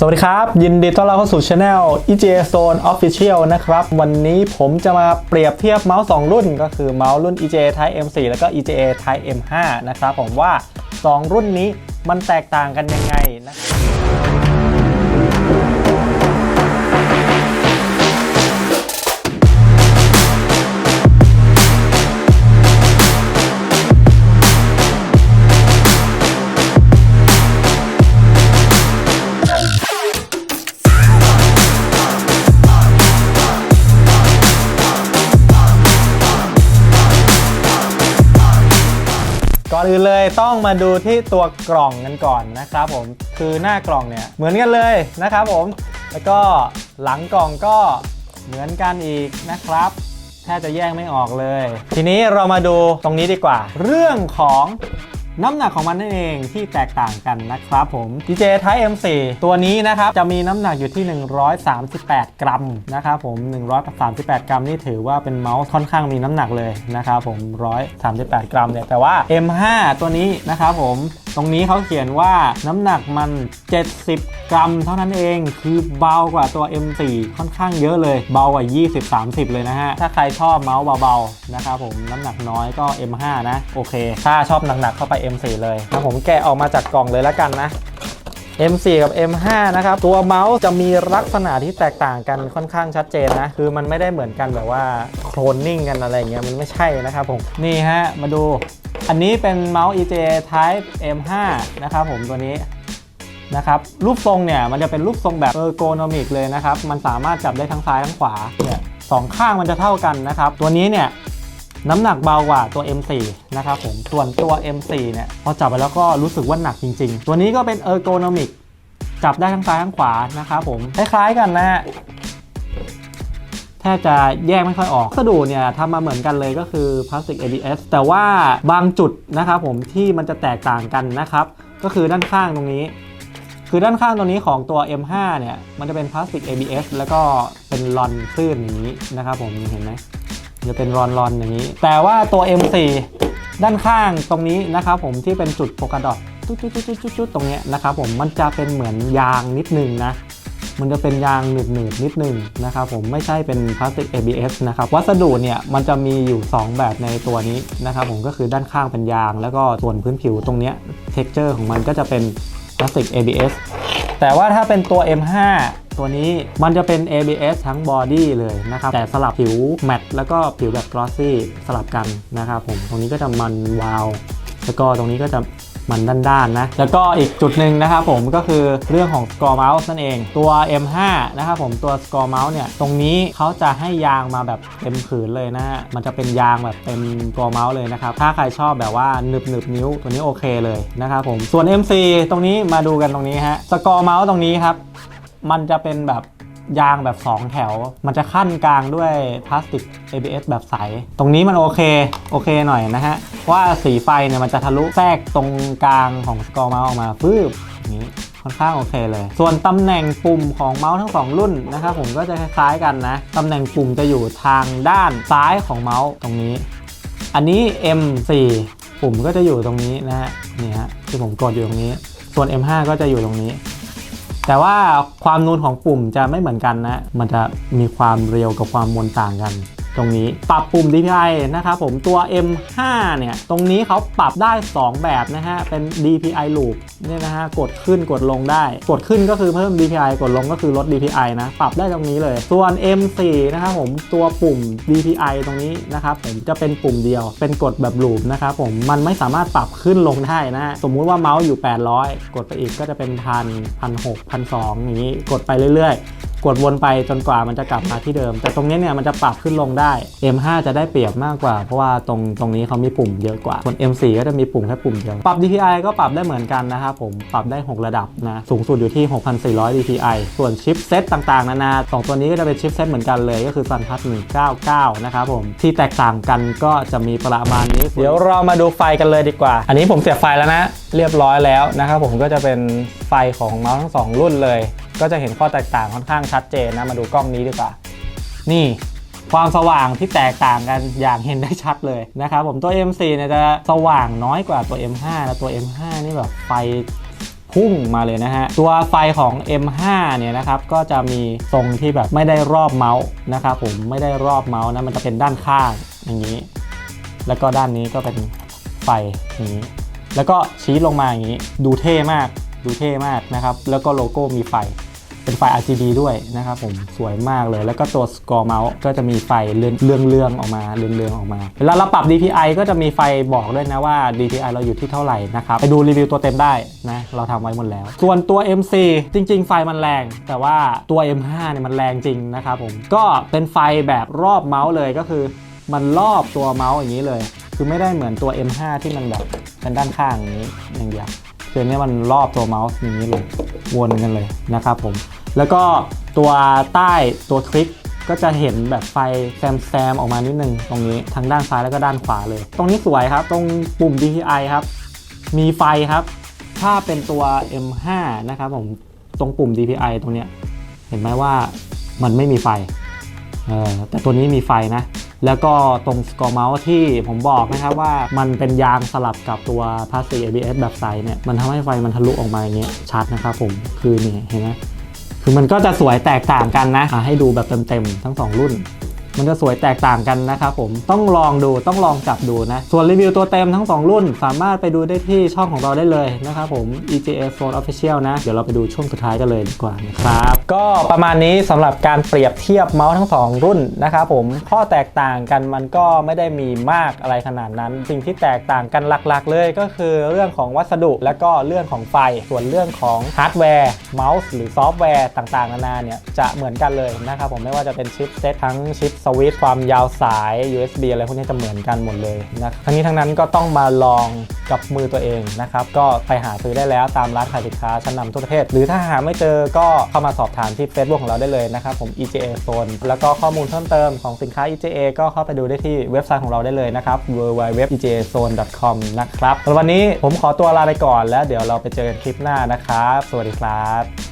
สวัสดีครับ ยินดีต้อนรับเข้าสู่ช anel EJA Zone Official นะครับ วันนี้ผมจะมาเปรียบเทียบเมาส์ 2 รุ่น ก็คือเมาส์รุ่น EJA Type M4 แล้วก็ EJA Type M5 นะครับผมว่า 2 รุ่นนี้มันแตกต่างกันยังไงนะครับ ก่อนอื่นเลยต้องมาดูที่ตัวกล่องกันก่อนนะครับผมคือหน้ากล่องเนี่ยเหมือนกันเลยนะครับผมแล้วก็หลังกล่องก็เหมือนกันอีกนะครับแทบจะแยกไม่ออกเลย ทีนี้เรามาดูตรงนี้ดีกว่า เรื่องของ น้ำหนักของมันนั่นเองที่แตกต่างกันนะครับผม DJ Type M4 ตัวนี้นะครับ จะมีน้ำหนักอยู่ที่ 138 กรัมนะครับผม 138 กรัมนี่ถือว่าเป็นเมาส์ค่อนข้างมีน้ำหนักเลยนะครับผม 138 กรัมเนี่ยแต่ว่า M5 ตัวนี้นะครับผม ตรงนี้เขาเขียนว่าน้ำหนักมัน 70 กรัม เท่านั้นเอง คือเบากว่าตัว M4 ค่อนข้างเยอะเลย เบากว่า 20-30 เลยนะฮะ ถ้าใครชอบเมาส์เบาๆนะครับผมน้ำหนักน้อยก็ M5 นะ โอเค ถ้าชอบหนักๆเข้าไป M4 เลยนะผมแกะออกมาจากกล่องเลยแล้วกันนะ M4 กับ M5 นะครับ ตัวเมาส์จะมีลักษณะที่แตกต่างกันค่อนข้างชัดเจนนะ คือมันไม่ได้เหมือนกันแบบว่าโคลนนิ่งกันอะไรเงี้ยมันไม่ใช่นะครับผม นี่ฮะ มาดู อันนี้เป็นเมาส์ EJ Type M5 นะครับผมตัวนี้นะครับรูปทรงเนี่ยมันจะเป็นรูปทรงแบบเออร์โกนอมิกเลยนะครับ มันสามารถจับได้ทั้งซ้ายทั้งขวาเนี่ยสองข้างมันจะเท่ากันนะครับ ตัวนี้เนี่ยน้ำหนักเบากว่าตัว M4 นะครับผมส่วนตัว M4 เนี่ยพอจับไปแล้วก็รู้สึกว่าหนักจริง ๆ ตัวนี้ก็เป็นเออร์โกนอมิกจับได้ทั้งซ้ายทั้งขวานะครับผมคล้ายๆกันนะฮะ ทบจะแยกไม่ค่อยออกวัสดุเนี่ยทำมาเหมือนกันเลยก็คือพลาสติก ABS แต่ว่าบางจุดนะครับผมที่มันจะแตกต่างกันนะครับ ก็คือด้านข้างตรงนี้ คือด้านข้างตัวนี้ของตัว M5 เนี่ยมันจะเป็นพลาสติก ABS แล้วก็เป็นรอนคลื่นอย่างนี้นะครับผมเห็นไหมจะเป็นรอนรอนอย่างนี้ แต่ว่าตัว M4 ด้านข้างตรงนี้นะครับผมที่เป็นจุดโฟกัสดอทจุดจุดจุดจุดจุดจุดตรงนี้นะครับผมมันจะเป็นเหมือนยางนิดนึงนะ มันจะเป็นยางหนืดหนืดๆนิดนึงนะครับผมไม่ใช่เป็นพลาสติก ABS นะครับวัสดุเนี่ยมันจะมีอยู่ 2 แบบในตัวนี้นะครับผมก็คือด้านข้างเป็นยาง แล้วก็ส่วนพื้นผิวตรงเนี้ย texture ของมันก็จะเป็นพลาสติก ABS แต่ว่าถ้าเป็นตัว M5 ตัวนี้มันจะเป็น ABS ทั้งบอดี้เลยนะครับ แต่สลับผิวแมตต์แล้วก็ผิวแบบ glossy สลับกันนะครับผม ตรงนี้ก็จะมันวาว แล้วก็ตรงนี้ก็จะ มันด้านๆนะ แล้วก็อีกจุดหนึ่งนะครับผมก็คือเรื่องของ score mouse นั่นเอง ตัว M5 นะครับผมตัว score mouse เนี่ย ตรงนี้เขาจะให้ยางมาแบบเต็มผืนเลยนะฮะ มันจะเป็นยางแบบเต็ม score mouse เลยนะครับ ถ้าใครชอบแบบว่าหนึบหนึบนิ้วตัวนี้โอเคเลยนะครับผม ส่วน MC ตรงนี้มาดูกันตรงนี้ฮะ score mouse ตรงนี้ครับ มันจะเป็นแบบ ยางแบบ 2 แถว มันจะขั้นกลางด้วยพลาสติก ABS แบบใส ตรงนี้มันโอเค โอเคหน่อยนะฮะ ว่าสีไฟเนี่ยมันจะทะลุแทรกตรงกลางของสกอร์เมาส์ออกมาฟืบนี้ค่อนข้างโอเคเลย ส่วนตำแหน่งปุ่มของเมาส์ทั้ง 2 รุ่นนะครับผมก็จะคล้ายๆกันนะตำแหน่งปุ่มจะอยู่ทางด้านซ้ายของเมาส์ตรงนี้ อันนี้ M4 ปุ่มก็จะอยู่ตรงนี้นะฮะนี่ฮะที่ผมกดอยู่ตรงนี้ ส่วน M5 ก็จะอยู่ตรงนี้ แต่ว่าความนูนของปุ่มจะไม่เหมือนกันนะ มันจะมีความเร็วกับความมนต่างกัน ตรงนี้ปรับปุ่ม DPI นะครับผมตัว M5 เนี่ยตรงนี้เขาปรับได้ 2 แบบนะฮะเป็น DPI loop เนี่ยนะฮะกดขึ้นกดลงได้ กดขึ้นก็คือเพิ่ม DPI กดลงก็คือลด DPI นะปรับได้ตรงนี้เลย ส่วน M4 นะครับผมตัวปุ่ม DPI ตรงนี้นะครับผมจะเป็นปุ่มเดียว เป็นกดแบบลูปนะครับผมมันไม่สามารถปรับขึ้นลงได้นะ สมมุติว่าเมาส์อยู่ 800 กดไปอีกก็จะเป็นพันพันหกพันสองอย่างนี้กดไปเรื่อยๆ กดวนไปจนกว่ามันจะกลับมาที่เดิม แต่ตรงนี้เนี่ยมันจะปรับขึ้นลงได้ M5 จะได้เปรียบมากกว่า เพราะว่าตรงตรงนี้เขามีปุ่มเยอะกว่าส่วน M4 ก็จะมีปุ่มแค่ปุ่มเดียวปรับ DPI ก็ปรับได้เหมือนกันนะครับผมปรับได้ 6 ระดับนะสูงสุดอยู่ที่ 6,400 DPI ส่วนชิปเซตต่างๆนานาสองตัวนี้ก็จะเป็นชิปเซตเหมือนกันเลยก็คือ SunPlus 199 นะครับผมที่แตกต่างกันก็จะมีประมาณนี้ เดี๋ยวเรามาดูไฟกันเลยดีกว่า อันนี้ผมเสียบไฟแล้วนะ เรียบร้อยแล้วนะครับผมก็จะเป็นไฟของเมาส์ทั้งสองรุ่นเลย ก็จะเห็นข้อแตกต่างค่อนข้างชัดเจนนะ มาดูกล้องนี้ดีกว่า นี่ความสว่างที่แตกต่างกันอย่างเห็นได้ชัดเลยนะครับผมตัว M4 เนี่ยจะสว่างน้อยกว่าตัว M5 นะตัว M5 นี่แบบไฟพุ่งมาเลยนะฮะ ตัวไฟของ M5 เนี่ยนะครับก็จะมีทรงที่แบบไม่ได้รอบเมาส์นะครับผมไม่ได้รอบเมาส์นะมันจะเป็นด้านข้างอย่างนี้ แล้วก็ด้านนี้ก็เป็นไฟอย่างนี้ แล้วก็ชี้ลงมาอย่างนี้ ดูเท่มากดูเท่มากนะครับแล้วก็โลโก้มีไฟ เป็นไฟ RGB ด้วยนะครับผมสวยมากเลย แล้วก็ตัว Score Mouse ก็จะมีไฟเรืองเรืองเรืองออกมาเรืองเรืองออกมาเวลาเราปรับ DPI ก็จะมีไฟบอกด้วยนะว่า DPI เราอยู่ที่เท่าไหร่นะครับไปดูรีวิวตัวเต็มได้นะเราทำไว้หมดแล้ว ส่วนตัว MC จริง ๆ ไฟมันแรง แต่ว่าตัว M5 เนี่ยมันแรงจริงนะครับผมก็เป็นไฟแบบรอบเมาส์เลยก็คือ มันรอบตัวเมาส์อย่างนี้เลย คือไม่ได้เหมือนตัว M5 ที่มันแบบเป็นด้านข้างอย่างนี้อย่างเดียวคืออนนี้มันรอบตัวเมาส์อย่างนี้เลยวนกันเลยนะครับผม แล้วก็ตัวใต้ตัวคลิกก็จะเห็นแบบไฟแซมๆออกมานิดนึงตรงนี้ทั้งด้านซ้ายแล้วก็ด้านขวาเลย ตรงนี้สวยครับ ตรงปุ่ม DPI ครับ มีไฟครับ ถ้าเป็นตัว M5 นะครับผมตรงปุ่ม DPI ตรงเนี้ยเห็นไหมว่ามันไม่มีไฟแต่ตัวนี้มีไฟนะ แล้วก็ตรง Score Mouse ที่ผมบอกนะครับว่ามันเป็นยางสลับกับตัวพลาสติก ABS แบบใสเนี่ยมันทำให้ไฟมันทะลุออกมาอย่างเงี้ยชัดนะครับผมคือนี่เห็นไหม คือมันก็จะสวยแตกต่างกันนะอะให้ดูแบบเต็มๆทั้ง 2 รุ่น มันจะสวยแตกต่างกันนะครับผมต้องลองดูต้องลองจับดูนะ ส่วนรีวิวตัวเต็มทั้ง 2 รุ่น สามารถไปดูได้ที่ช่องของเราได้เลยนะครับผม EGA Phone Official นะ เดี๋ยวเราไปดูช่วงสุดท้ายกันเลยดีกว่านะครับ ก็ประมาณนี้สำหรับการเปรียบเทียบเมาส์ทั้ง 2 รุ่นนะครับผมข้อแตกต่างกันมันก็ไม่ได้มีมากอะไรขนาดนั้น สิ่งที่แตกต่างกันหลักๆ เลยก็คือเรื่องของวัสดุและก็เรื่องของไฟ ส่วนเรื่องของฮาร์ดแวร์เมาส์หรือซอฟต์แวร์ต่างๆนานาเนี่ยจะเหมือนกันเลยนะครับผมไม่ว่าจะเป็นชิปเซตทั้งชิปสวิตช์ความยาวสาย USB อะไรพวกนี้จะเหมือนกันหมดเลยนะทั้งนี้ทั้งนั้นก็ต้องมาลองกับมือตัวเองนะครับ ก็ไปหาซื้อได้แล้วตามร้านขายสินค้าชั้นนำทั่วประเทศ หรือถ้าหาไม่เจอก็เข้ามาสอบถามที่ Facebook ของเราได้เลยนะครับผม EJA Zone แล้วก็ข้อมูลเพิ่มเติมของสินค้า EJA ก็เข้าไปดูได้ที่เว็บไซต์ของเราได้เลยนะครับ www.ejazone.com นะครับสำหรับวันนี้ผมขอตัวลาไปก่อนแล้วเดี๋ยวเราไปเจอกันคลิปหน้านะครับ สวัสดีครับ